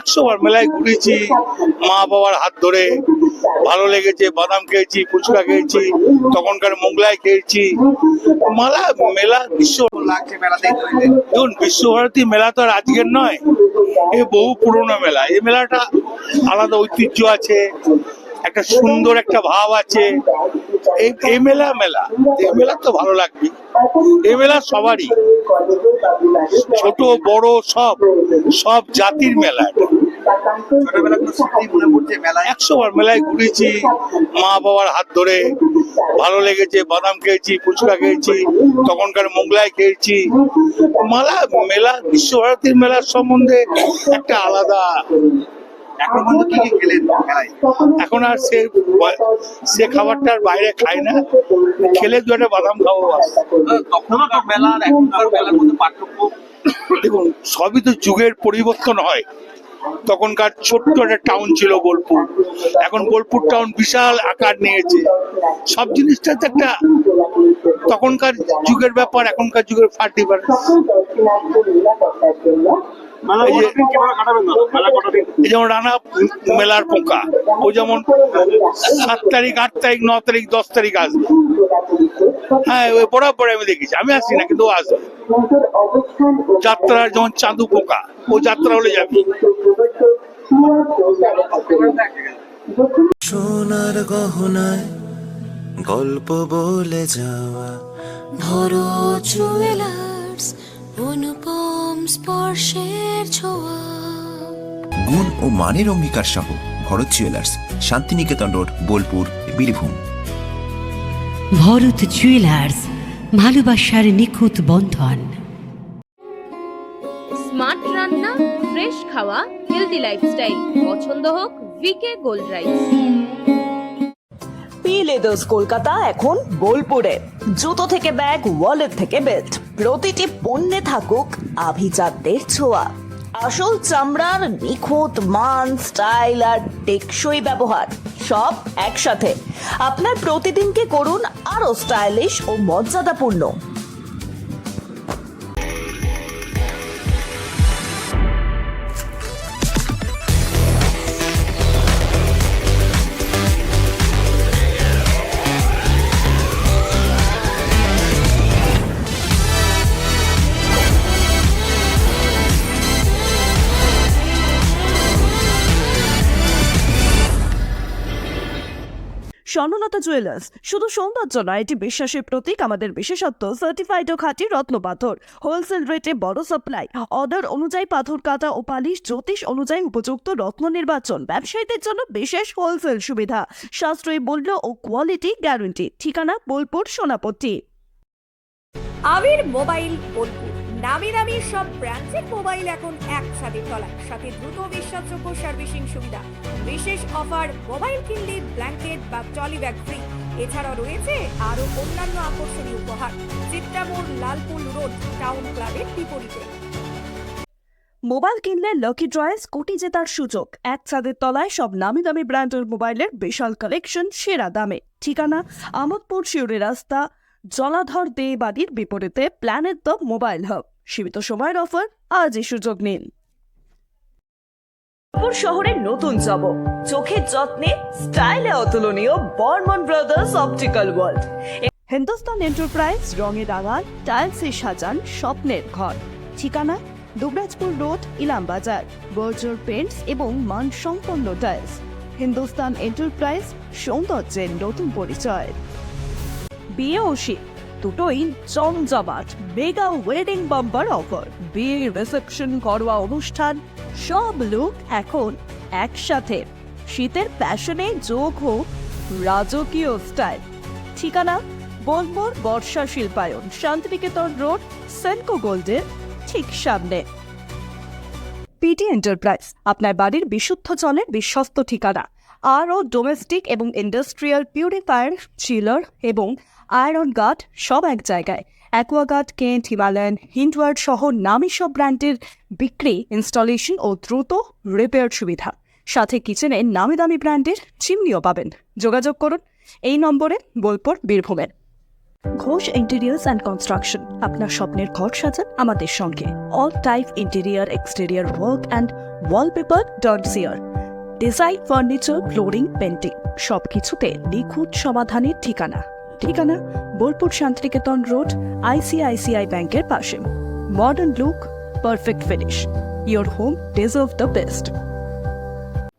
একশো বার মেলায় ঘুরেছি মা বাবার হাত ধরে। ভালো লেগেছে বাদাম খেয়েছি ফুচকা খেয়েছি তখনকার মোগলাই খেয়েছি। মেলা মেলা বিশ্ব দেখুন বিশ্বভারতী মেলা তো আর আজকের নয় এ বহু পুরনো মেলা। এই মেলাটা আলাদা ঐতিহ্য আছে একটা সুন্দর একটা ভাব আছে। এই এই মেলা মেলা এই মেলা তো ভালো লাগবে। এই মেলা সবারই ছোট বড় সব সব জাতির মেলা এটা। পড়ছে মেলায়? একশো বার মেলায় ঘুরেছি মা বাবার হাত ধরে। ভালো লেগেছে বাদাম খেয়েছি ফুচকা খেয়েছি তখনকার মোগলাই খেয়েছি। মেলা মেলা বিশ্বভারতীর মেলার সম্বন্ধে একটা আলাদা এখন পর্যন্ত কি কি খেলেন এখন আর সে সে খাবারটা আর বাইরে খায় না। খেলে দু একটা বাদাম খাব। তখনকার মেলা আর এখনকার মেলার মধ্যে পার্থক্য? দেখুন সবই তো যুগের পরিবর্তন হয়। তখনকার ছোট্ট একটা টাউন ছিল বোলপুর। এখন বোলপুর টাউন বিশাল আকার নিয়েছে। সব জিনিসটা তো একটা তখনকার যুগের ব্যাপার এখনকার যুগের ফার ডিফারেন্স যে এই যেমন রানা মেলার পোকা ও যেমন সাত তারিখ আট তারিখ ন তারিখ দশ তারিখ আসবে। হ্যাঁ ওই বরাবর আমি দেখেছি। আমি আসি না কিন্তু আসবে। যাত্রার যেমন চাঁদু পোকা ও যাত্রা হলে যাবে। সোনার গহনায় গল্প বলে যাওয়া। ভরো জুয়েলার্স অনুপম স্পর্শের ছোঁয়া। গুণ ও মানের অঙ্গীকার সহ Bharat jewellers Shantiniketan road Bolpur Birbhum. Bharat jewellers ভালোবাসার নিখুঁত বন্ধন। স্মার্ট রান্না ফ্রেশ খাওয়া হেলদি লাইফস্টাইল পছন্দ হোক V K gold rice P leathers Kolkata এখন বোলপুরে। জুতো থেকে ব্যাগ ওয়ালেট থেকে বেল্ট প্রতিটি পণ্যে থাকুক আভিজাতদের ছোঁয়া। আসল চামড়ার নিখুঁত মান, স্টাইল আর টেকসই ব্যবহার, সব একসাথে। আপনার প্রতিদিনকে করুন আরও স্টাইলিশ ও মর্যাদাপূর্ণ। স্বর্ণলতা জুয়েলার্স। শুধু সৌন্দর্য নয়, এটি বিশ্বাসের প্রতীক, আমাদের বিশেষত্ব সার্টিফাইড ও খাঁটি রত্ন পাথর। হোলসেল রেটে বড় সাপ্লাই অর্ডার অনুযায়ী পাথর কাটা ও পালিশ, জ্যোতিষ অনুযায়ী উপযুক্ত রত্ন নির্বাচন। ব্যবসায়ীদের জন্য বিশেষ হোলসেল সুবিধা। সাশ্রয়ী মূল্য ও কোয়ালিটি গ্যারান্টি ঠিকানা বোলপুর, সোনাপট্টি। আবির মোবাইল, বোলপুর। নামি দামি সব ব্র্যান্ডের মোবাইল এখন এক ছাদের তলায়। সাথে দ্রুত বিশ্বাসযোগ্য সার্ভিসিং সুবিধা, বিশেষ অফার, মোবাইল কিনলে ব্ল্যাঙ্কেট বা ট্রলি ব্যাগ ফ্রি এছাড়াও রয়েছে আরও অন্যান্য আকর্ষণীয় উপহার, চিত্রামোড় লালপুল রোড টাউন ক্লাবের বিপরীতে। মোবাইল কিনলে লকি ড্রয়ে স্কুটি জেতার সুযোগ। এক ছাদের তলায় সব নামি দামি ব্র্যান্ডের মোবাইলের বিশাল কালেকশন সেরা দামে। ঠিকানা আমোদপুর শিউরি রাস্তা জলাধর দে বাড়ির বিপরীতে প্ল্যানেট দ্য মোবাইল হাব সীমিত সময়ের অফার আজই সুযোগ নিন। শহরের নতুন জব। চোখের যত্নে স্টাইলে অতুলনীয় Barman brothers optical world. Hindustan enterprise রঙে রাঙান টাইলসে সাজান স্বপ্নের ঘর। ঠিকানা Dubrajpur road Ilambazar Berger paints এবং মানসম্পন্ন টাইলস। হিন্দুস্তান এন্টারপ্রাইজ সৌন্দর্যের নতুন পরিচয়। বিয়ে ও শীত। দুটোই জমজমাট মেগা ওয়েডিং বাম্পার অফার বিয়ে রিসেপশন করওয়া অনুষ্ঠান, সব লোক এখন একসাথে। শীতের প্যাশনে যোগ হোক রাজকীয় স্টাইল ঠিকানা বোলমোর বর্ষা শিল্পায়ন, শান্তিনিকেতন রোড সেনকো গোল্ডের ঠিক সামনে। পিটি এন্টারপ্রাইজ আপনার বাড়ির বিশুদ্ধ জলের বিশ্বস্ত ঠিকানা। আর ও ডোমেস্টিক এবং ইন্ডাস্ট্রিয়াল পিউরিফায়ার চিলার এবং আয়রন গার্ড সব এক জায়গায়। অ্যাকোয়াগার্ড কেন্ট হিমালয়ান হিন্ডওয়ার্ড সহ নামি সব ব্র্যান্ডের বিক্রি ইনস্টলেশন ও দ্রুত রিপেয়ার সুবিধা। সাথে কিচেনে নামি দামি ব্র্যান্ডের চিমনিও পাবেন। যোগাযোগ করুন, এই নম্বরে বোলপুর, বীরভূমের। ঘোষ ইন্টেরিয়ার্স অ্যান্ড কনস্ট্রাকশন আপনার স্বপ্নের ঘর সাজান আমাদের সঙ্গে। All type interior exterior work and wallpaper dot sear design furniture flooring painting সব কিছুতে নিখুঁত সমাধানের ঠিকানা। ঠিকানা Bolpur Santiniketan road I C I C I ব্যাংকের পাশে। Modern look perfect finish your home deserve the best